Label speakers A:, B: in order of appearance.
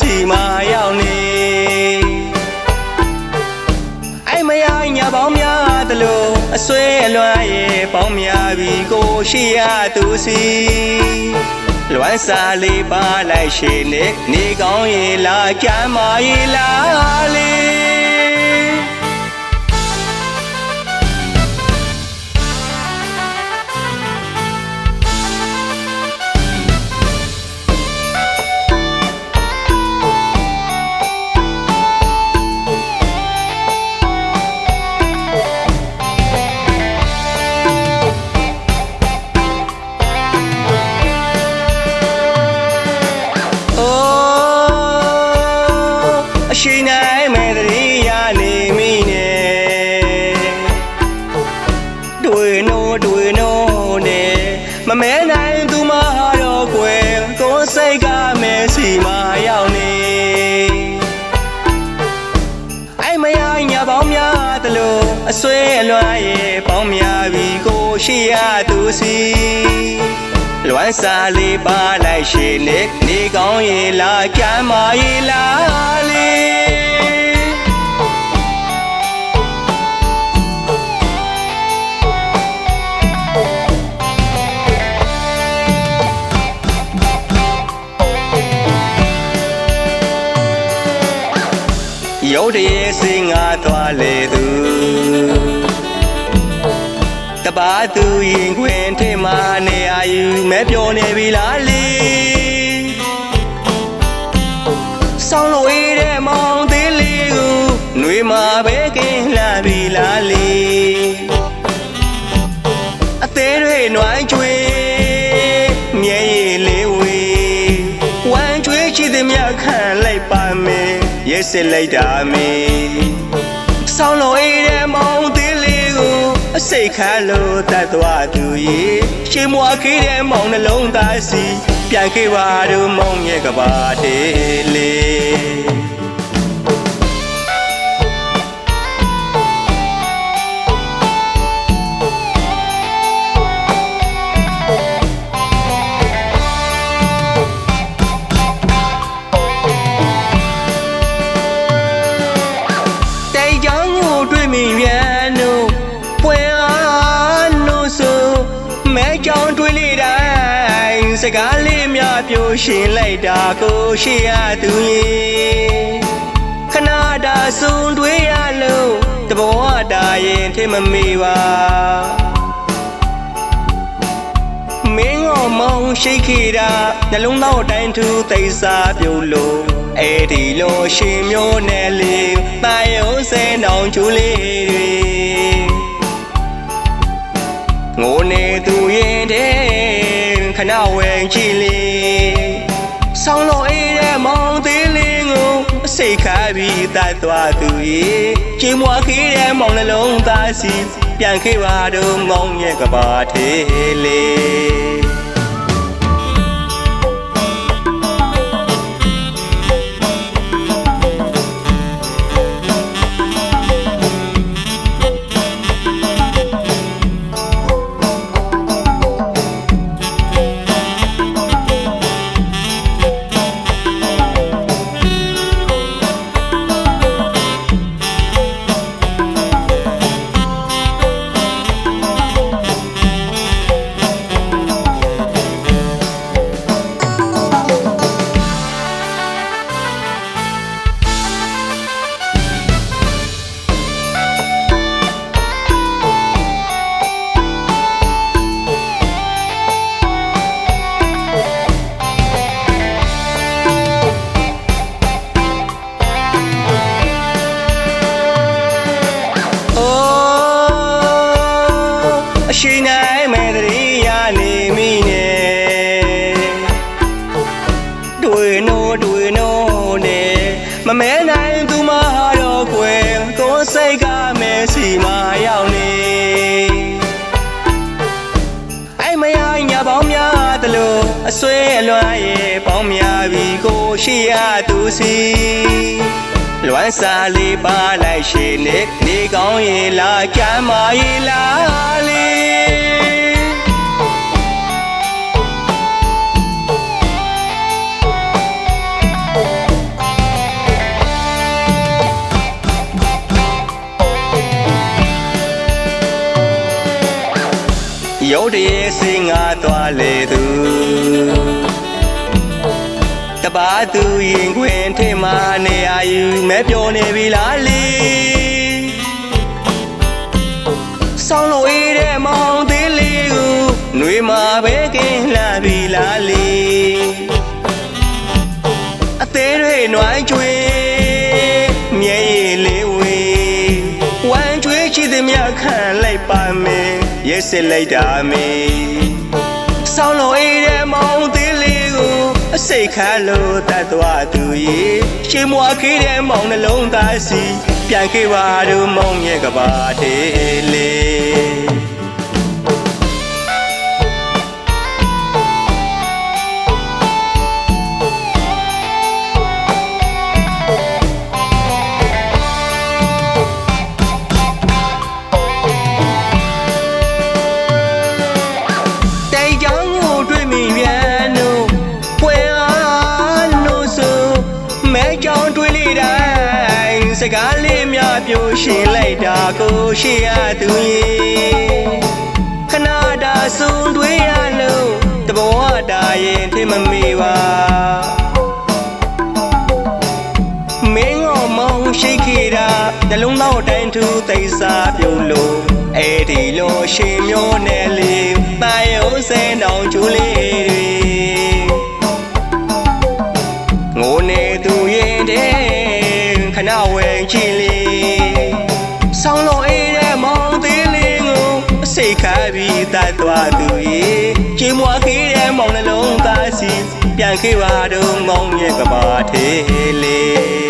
A: စီမာရောက်နေအဲ့မယားညာပေါင်းများသလိုအဆွဲအလွမ်းရဲ့ပေါင်းများပြီးကိုရှိရသူစီလွမ်းစာလေးပါလိုက်ရှိနေနေကောင်းရေလားကြမ်းမာရေလားလေး န်နိုင်မဲ့တရီရနေမိနဲ့တွေ့နိုးတွေ့နိုးနဲ့မမဲနိုင်သူမတော့ကွယ်ကိုယ်စိတ်ကမဲစီမရောက်နေအဲ့မရညာပေါင်းများသလိုအဆွဲအလွမ်းရဲ့ပေါင်းများပြီးကိုရှိရသူစီလွမ်းစာလေးပါလိုက်ရှိနေနေကောင်းရေလားကြမ်းမာရေလားလေး တ်တရေစင်ငါသွားလေသူတပါသူရင်ခွင်ထဲမှာနေအာယူမဲပြောနေပြီလားလေဆောင်းလို့ရတဲ့မောင်သေးလေးကိုနှွေမှာပဲကင်းလာပြီလားလေအသေးတွေနွိုင်းချွေ စစ်လိုက်တာမေဆောင်းလို့ရတဲ့မောင်သေးလေးကိုအစိတ်ခါလို့တတ်သွားသူရေရှေးမွားခေးတဲ့မောင်နှလုံးသားစီပြန်ခဲ့ပါတော့မောင်ရဲ့ကဘာတေးလေး မိပြန်လို့ပွင့်အားလို့ဆိုမဲကြောင်တွေ့လေတိုင်းစကားလေးများပြောရှင်လိုက်တာကိုရှိရသူရင်ခဏတာဆုံးတွေ့ရလို့တဘောတာရင်ထင်မမေပါမင်းရောမောင်ရှိခိတာနှလုံးသားကိုတိုင်းထူသိစာပြုလို့ အဲ့ဒီလိုရှင်မျိုးနဲ့လေးတာယုံစဲနောင်ချူလေးတွေငိုနေသူရင်တဲ့ခဏဝင်ကြည့်လေဆောင်းလို့အေးတဲ့မောင်သေးလေးကိုအစိတ်ခါပြီးတတ်သွားသူရေချိန်မွားခေးတဲ့မောင်နှလုံးသားစီပြန်ခဲ့ပါတော့မောင်ရဲ့ကဘာသေးလေး ရှိန်နိုင်မဲ့တရီရနေမိနဲ့တွေ့နိုးတွေ့နိုးနဲ့မမဲနိုင်သူမတော့ကွယ်ကိုယ်စိတ်ကမဲစီမရောက်နေအဲ့မယားညာပေါင်းများသလိုအဆွဲအလွမ်းရဲ့ပေါင်းများပြီးကိုရှိရသူစီလွမ်းစာလေးပါလိုက်ရှိနေနေကောင်းရေလားကြမ်းမာရေလားလေး
B: တ
A: ရေစင်ငါသွားလေသူတပါသူရင်ခွင်ထဲမှာနေရာယူမဲပြောနေပြီလားလေဆောင်းလို့အေးတဲ့မောင်သေးလေးကိုနှွေမှာပဲက စစ်လိုက်တာမေဆောင်းလုံးအေးတဲ့မောင်သေးလေးကိုအစိတ်ခါလို့တတ်သွားသူရေရှေးမွားခေးတဲ့မောင်နှလုံးသားစီပြန်ခဲ့ပါတို့မောင်ရဲ့ကဘာတေးလေး တိုင်ကြောင်ကိုတွေ့မိပြန်တို့ပွဲအားလို့ဆိုမဲကြောင်တွေ့လေတိုင်းစကားလေးများပြောရှင်လိုက်တာကိုရှိရသူရေခဏတာဆုံးတွေ့ရလို့တဘောတာရင်ထင်မမေပါ နှလုံးသားတိုင်းထူသိစားပြုံးလို့အဲ့ဒီလိုရှင်မျိုးနဲ့လေးတာရုံးစဲတောင်ကျူလေးတွေငိုနေသူရင်တဲ့ခဏဝဲချီလေးဆောင်းလို့အေးတဲ့မောင်သေးလေးကိုအစိတ်ခါပြီးတတ်သွားသူရေချီမွားခေးတဲ့မောင်နှလုံးသားစီပြန်ခေးပါတော့မောင်ရဲ့ကဘာသေးလေး